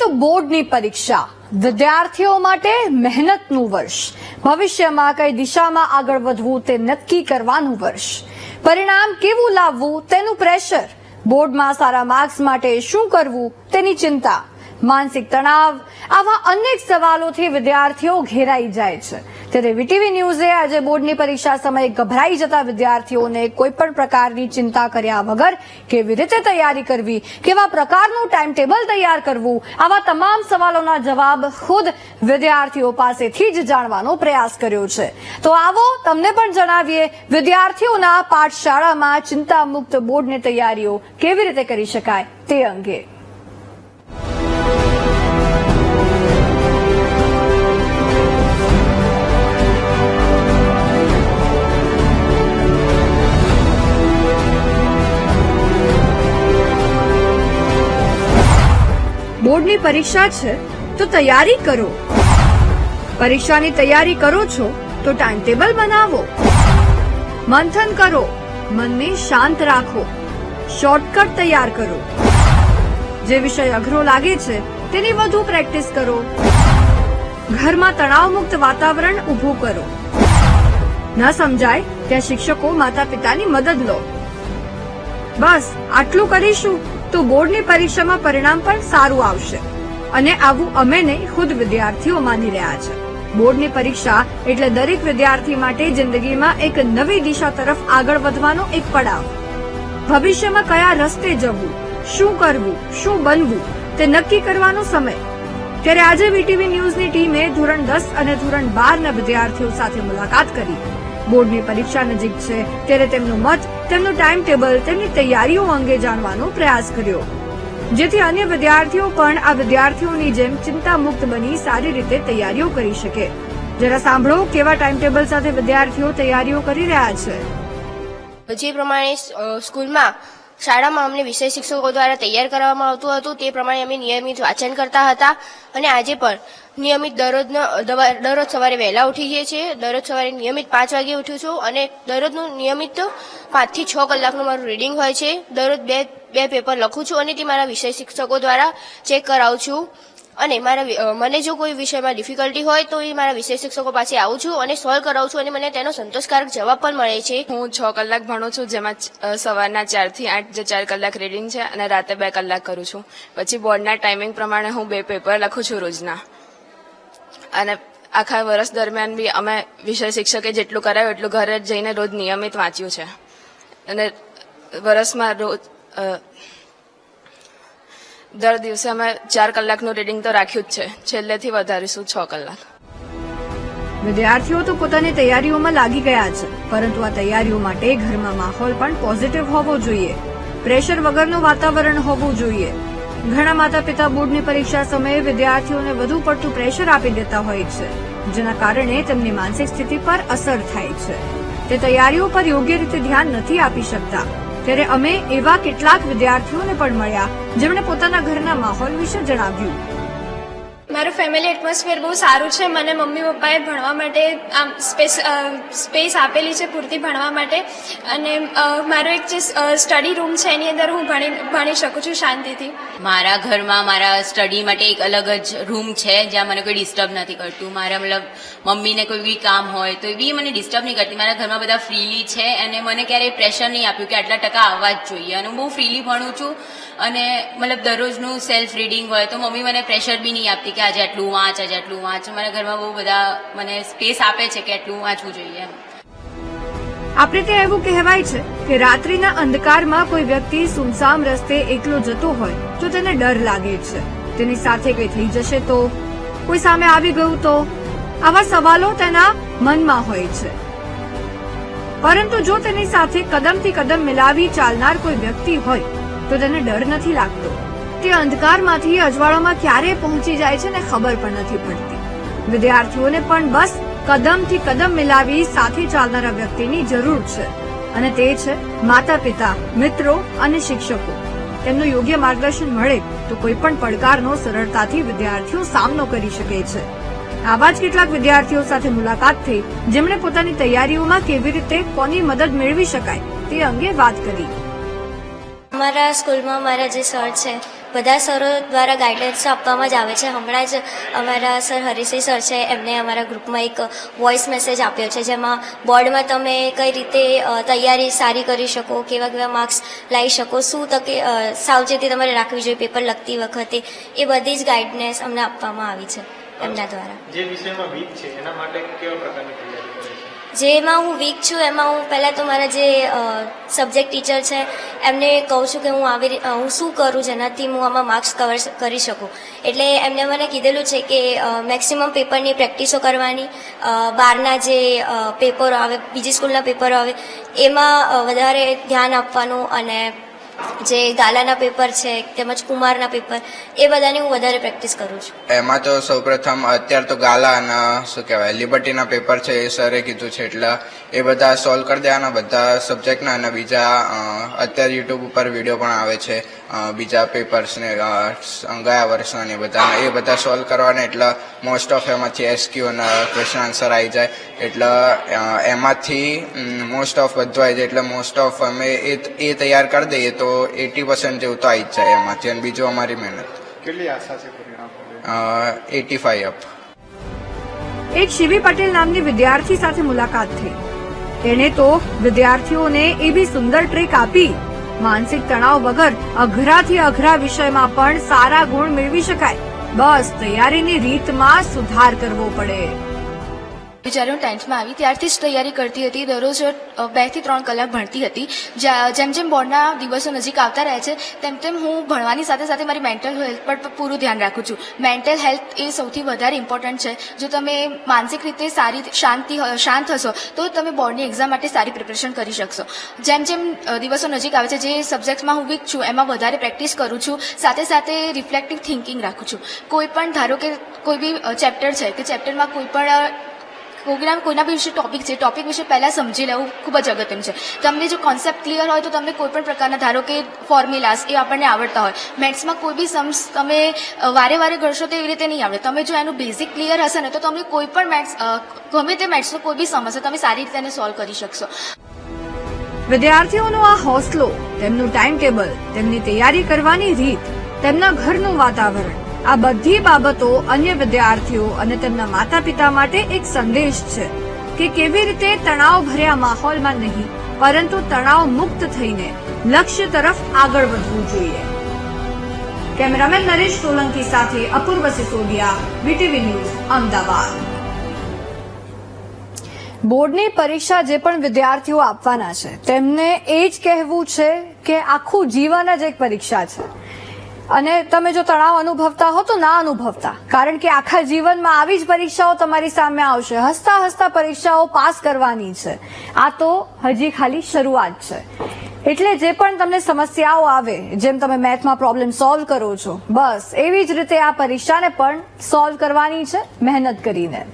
તો બોર્ડની પરીક્ષા. વિદ્યાર્થીઓ માટે મહેનતનું વર્ષ. ભવિષ્યમાં કઈ દિશામાં આગળ વધવું તે નક્કી કરવાનું વર્ષ. પરિણામ કેવું લાવવું તેનું પ્રેશર બોર્ડમાં સારા માર્ક્સ માટે શું કરવું તેની ચિંતા. માનસિક તણાવ. આવા અનેક સવાલોથી વિદ્યાર્થીઓ ઘેરાઈ જાય છે. ત્યારે વીટીવી ન્યૂઝે આજે બોર્ડની પરીક્ષા સમયે ગભરાઈ જતા વિદ્યાર્થીઓને કોઈપણ પ્રકારની ચિંતા કર્યા વગર કેવી રીતે તૈયારી કરવી, કેવા પ્રકારનું ટાઈમ ટેબલ તૈયાર કરવું, આવા તમામ સવાલોના જવાબ ખુદ વિદ્યાર્થીઓ પાસેથી જ જાણવાનો પ્રયાસ કર્યો છે. તો આવો તમને પણ જણાવીએ વિદ્યાર્થીઓના પાઠશાળામાં ચિંતા મુક્ત બોર્ડની તૈયારીઓ કેવી રીતે કરી શકાય તે અંગે. બોર્ડની પરીક્ષા છે, તો તૈયારી કરો. પરીક્ષાની તૈયારી કરો છો, તો ટાઈમ ટેબલ બનાવો. મંથન કરો, મનને શાંત રાખો. શોર્ટકટ તૈયાર કરો. જે વિષય અઘરો લાગે છે, તેની વધુ પ્રેક્ટિસ કરો. ઘરમાં તણાવમુક્ત વાતાવરણ ઊભું કરો. ન સમજાય, ત્યાં શિક્ષકો માતા પિતાની મદદ લો. બસ, આટલું કરીશું. તો બોર્ડની પરીક્ષામાં પરિણામ પણ સારું આવશે. અને આવું અમે નહીં, ખુદ વિદ્યાર્થીઓ માની રહ્યા છે. બોર્ડની પરીક્ષા એટલે દરેક વિદ્યાર્થી માટે જિંદગીમાં એક નવી દિશા તરફ આગળ વધવાનો એક પડાવ. ભવિષ્યમાં કયા રસ્તે જવું, શું કરવું, શું બનવું, તે નક્કી કરવાનો સમય. ત્યારે આજે વીટીવી ન્યૂઝની ટીમે ધોરણ દસ અને ધોરણ બારના વિદ્યાર્થીઓ સાથે મુલાકાત કરી. બોર્ડની પરીક્ષા નજીક છે, ત્યારે તેમનો મત તેમનું ટાઈમ ટેબલ તેમની તૈયારીઓ અંગે જાણવાનો પ્રયાસ કર્યો. જેથી અન્ય વિદ્યાર્થીઓ પણ આ વિદ્યાર્થીઓની જેમ ચિંતા મુક્ત બની સારી રીતે તૈયારીઓ કરી શકે. જરા સાંભળો કેવા ટાઈમ ટેબલ સાથે વિદ્યાર્થીઓ તૈયારીઓ કરી રહ્યા છે. જે પ્રમાણે સ્કૂલમાં શાળામાં અમને વિષય શિક્ષકો દ્વારા તૈયાર કરવામાં આવતું હતું. તે પ્રમાણે અમે નિયમિત વાંચન કરતા હતા અને આજે પણ નિયમિત દરરોજના દરરોજ સવારે વહેલા ઉઠી જઈએ છીએ. દરરોજ સવારે નિયમિત પાંચ વાગે ઉઠું છું અને દરરોજનું નિયમિત પાંચથી છ કલાકનું મારું રીડિંગ હોય છે. દરરોજ બે બે પેપર લખું છું અને તે મારા વિષય શિક્ષકો દ્વારા ચેક કરાવું છું. અને મારા મને જો કોઈ વિષયમાં ડિફિકલ્ટી હોય તો એ મારા વિષય શિક્ષકો પાસે આવું છું અને સોલ્વ કરાવું છું અને મને તેનો સંતોષકારક જવાબ પણ મળે છે. હું છ કલાક ભણું છું, જેમાં સવારના ચારથી આઠ જે ચાર કલાક રીડિંગ છે અને રાતે બે કલાક કરું છું. પછી બોર્ડના ટાઈમિંગ પ્રમાણે હું બે પેપર લખું છું રોજના. અને આખા વર્ષ દરમિયાન બી અમે વિષય શિક્ષકે જેટલું કરાયું એટલું ઘરે જઈને રોજ નિયમિત વાંચ્યું છે. અને વર્ષમાં રોજ દર દિવસે અમે ચાર કલાકનું રીડિંગ તો રાખ્યું જ છે. છેલ્લેથી વધારીશું છ કલાક. વિદ્યાર્થીઓ તો પોતાની તૈયારીઓમાં લાગી ગયા છે, પરંતુ આ તૈયારીઓ માટે ઘરમાં માહોલ પણ પોઝિટિવ હોવો જોઈએ. પ્રેશર વગરનું વાતાવરણ હોવું જોઈએ. ઘણા માતા પિતા બોર્ડની પરીક્ષા સમયે વિદ્યાર્થીઓને વધુ પડતું પ્રેશર આપી દેતા હોય છે, જેના કારણે તેમની માનસિક સ્થિતિ પર અસર થાય છે. તે તૈયારીઓ પર યોગ્ય રીતે ધ્યાન નથી આપી શકતા. ત્યારે અમે એવા કેટલાક વિદ્યાર્થીઓને પણ મળ્યા જેમણે પોતાના ઘરના માહોલ વિશે જણાવ્યું. મારું ફેમિલી એટમોસ્ફિયર બહુ સારું છે. મને મમ્મી પપ્પાએ ભણવા માટે, આમ સ્પેસ સ્પેસ આપેલી છે પૂરતી ભણવા માટે. અને મારો એક જે સ્ટડી રૂમ છે એની અંદર હું ભણી ભણી શકું છું શાંતિથી. મારા ઘરમાં, મારા સ્ટડી માટે એક અલગ જ રૂમ છે, જ્યાં મને કોઈ ડિસ્ટર્બ નથી કરતું. મારા, મતલબ, મમ્મીને કોઈ બી કામ હોય, તો એ બી મને ડિસ્ટર્બ નહીં કરતી. મારા ઘરમાં બધા ફ્રીલી છે, અને મને ક્યારેય પ્રેશર નહીં આપ્યું કે આટલા ટકા આવવા જ જોઈએ. અને હું બહુ ફ્રીલી ભણું છું. અને મતલબ દરરોજનું સેલ્ફ રીડિંગ હોય તો મમ્મી મને પ્રેશર બી નહીં આપતી કે આજે આટલું વાંચ, આજે આટલું વાંચ. મારા ઘરમાં બહુ બધા મને સ્પેસ આપે છે કે આટલું વાંચવું જોઈએ આપણે ત્યાં એવું કહેવાય છે કે રાત્રિના અંધકારમાં કોઈ વ્યક્તિ સુમસામ રસ્તે એકલો જતો હોય તો તેને ડર લાગે છે. તેની સાથે કંઈ થઈ જશે તો? કોઈ સામે આવી ગયું તો? આવા સવાલો તેના મનમાં હોય છે. પરંતુ જો તેની સાથે કદમથી કદમ મિલાવી ચાલનાર કોઈ વ્યક્તિ હોય તો તેને ડર નથી લાગતો. તે અંધકારમાંથી અજવાળામાં ક્યારે પહોંચી જાય છે ને ખબર પણ નથી પડતી. વિદ્યાર્થીઓને પણ બસ કદમથી કદમ મિલાવી સાથે ચાલનારા વ્યક્તિની જરૂર છે. અને તે છે માતા પિતા મિત્રો અને શિક્ષકો. તેમનું યોગ્ય માર્ગદર્શન મળે તો કોઈ પણ પડકારનો, સરળતાથી વિદ્યાર્થીઓ સામનો કરી શકે છે. આવા જ કેટલાક વિદ્યાર્થીઓ સાથે મુલાકાત થઈ, જેમણે પોતાની તૈયારીઓમાં કેવી રીતે કોની મદદ મેળવી શકાય તે અંગે વાત કરી. અમારા સ્કૂલમાં મારા જે સર છે બધા સરો દ્વારા ગાઈડન્સ આપવામાં જ આવે છે. હમણાં જ અમારા સર હરિસિંહ સર છે એમને અમારા ગ્રુપમાં એક વોઇસ મેસેજ આપ્યો છે જેમાં બોર્ડમાં તમે કઈ રીતે તૈયારી સારી કરી શકો કેવા કેવા માર્ક્સ લાવી શકો શું તકે સાવચેતી તમારે રાખવી જોઈએ પેપર લખતી વખતે એ બધી જ ગાઈડનેસ અમને આપવામાં આવી છે એમના દ્વારા. જે વિષયમાં વીક છે એના માટે કેવા પ્રકારની તૈયારી? જેમાં હું વીક છું, એમાં હું પહેલાં તો મારા જે સબ્જેક્ટ ટીચર છે, એમને કહું છું કે હું આવી હું શું કરું જેનાથી હું આમાં માર્ક્સ કવર કરી શકું. એટલે એમને મને કીધેલું છે કે મેક્સિમમ પેપરની પ્રેક્ટિસો કરવાની બહારના જે પેપરો આવે, બીજી સ્કૂલના પેપરો આવે, એમાં વધારે ધ્યાન આપવાનું અને જે ગાલાના પેપર છે, તેમજ કુમારના પેપર, એ બધાની હું વધારે પ્રેક્ટિસ કરું છું. એમાં તો સૌપ્રથમ અત્યારે તો ગાલા અને, શું કહેવાય, લિબર્ટીના પેપર છે, એ સરે કીધું છે, એટલે એ બધા સોલ્વ કરી દેવાના બધા સબ્જેક્ટના અને બીજા અત્યારે યુટ્યુબ ઉપર વીડિયો પણ આવે છે. બીજા પેપર્સને ગયા વર્ષના ને બધા એ બધા સોલ્વ કરવાના એટલે મોસ્ટ ઓફ એમાંથી એસક્યુ અને ક્વેશ્ચન આન્સર આવી જાય. એટલે એમાંથી મોસ્ટ ઓફ બધું આવી જાય એટલે મોસ્ટ ઓફ અમે એ એ તૈયાર કરી દઈએ તો એટી પર્સન્ટ જેવું તો આવી જ જાય એમાંથી અને બીજું અમારી મહેનત. કેટલી આશા છે પરિણામ એટી ફાઈવ અપ એક શિવી પટેલ નામની વિદ્યાર્થી સાથે મુલાકાત થઈ. તેણે તો વિદ્યાર્થીઓને એવી સુંદર ટ્રીક આપી. માનસિક તણાવ વગર અઘરાથી અઘરા વિષયમાં પણ સારા ગુણ મેળવી શકાય. બસ તૈયારીની રીતમાં સુધાર કરવો પડે. જ્યારે હું ટેન્થમાં આવી. ત્યારથી જ તૈયારી કરતી હતી. દરરોજ બેથી ત્રણ કલાક ભણતી હતી. જેમ જેમ બોર્ડના દિવસો નજીક આવતા રહે છે, તેમ તેમ હું ભણવાની સાથે સાથે મારી મેન્ટલ હેલ્થ પર પૂરું ધ્યાન રાખું છું. મેન્ટલ હેલ્થ એ સૌથી વધારે ઇમ્પોર્ટન્ટ છે. જો તમે માનસિક રીતે સારી, શાંતિ શાંત હશો, તો તમે બોર્ડની એક્ઝામ માટે સારી પ્રિપરેશન કરી શકશો. જેમ જેમ દિવસો નજીક આવે છે, જે સબ્જેક્ટમાં હું વીક છું, એમાં વધારે પ્રેક્ટિસ કરું છું. સાથે સાથે રિફ્લેક્ટિવ થિંકિંગ રાખું છું. કોઈ પણ, ધારો કે કોઈ બી ચેપ્ટર છે, કે ચેપ્ટરમાં કોઈ પણ અ, કોઈના વિશે ટોપિક છે ટોપિક વિશે પહેલાં સમજી લેવું ખૂબ જ અગત્યનું છે. તમને જો કોન્સેપ્ટ ક્લિયર હોય તો તમને કોઈ પણ પ્રકારના ધારો કે ફોર્મ્યુલાસ એ આપણને આવડતા હોય. મેથ્સમાં કોઈ બી સમ્સ તમે વારે વારે ગણશો તો એવી રીતે નહીં આવડે. તમે જો એનું બેઝિક ક્લિયર હશે ને તો તમને કોઈ પણ મેથ્સ ગમે તે મેથ્સનો કોઈ બી સમસ્યા તમે સારી રીતે એને સોલ્વ કરી શકશો. વિદ્યાર્થીઓનો આ હોસલો તેમનું ટાઈમ ટેબલ તેમની તૈયારી કરવાની રીત તેમના ઘરનું વાતાવરણ આ બધી બાબતો અન્ય વિદ્યાર્થીઓ અને તેમના માતા પિતા માટે એક સંદેશ છે કે કેવી રીતે તણાવ ભર્યા માહોલમાં નહીં, પરંતુ તણાવ મુક્ત થઈને લક્ષ્ય તરફ આગળ વધવું જોઈએ. કેમેરામેન નરેશ સોલંકી સાથે અપૂર્વ સિસોદિયા બીટીવી ન્યૂઝ, અમદાવાદ. બોર્ડની પરીક્ષા જે પણ વિદ્યાર્થીઓ આપવાના છે, તેમને એ જ કહેવું છે કે આખું જીવન જ એક પરીક્ષા છે. અને તમે જો તણાવ અનુભવતા હો તો ના અનુભવતા. કારણ કે આખા જીવનમાં આવી જ પરીક્ષાઓ તમારી સામે આવશે. હસતા હસતા પરીક્ષાઓ પાસ કરવાની છે. આ તો હજી ખાલી શરૂઆત છે. એટલે જે પણ તમને સમસ્યાઓ આવે, જેમ તમે મેથમાં પ્રોબ્લેમ સોલ્વ કરો છો, બસ એવી જ રીતે આ પરીક્ષાને પણ સોલ્વ કરવાની છે, મહેનત કરીને.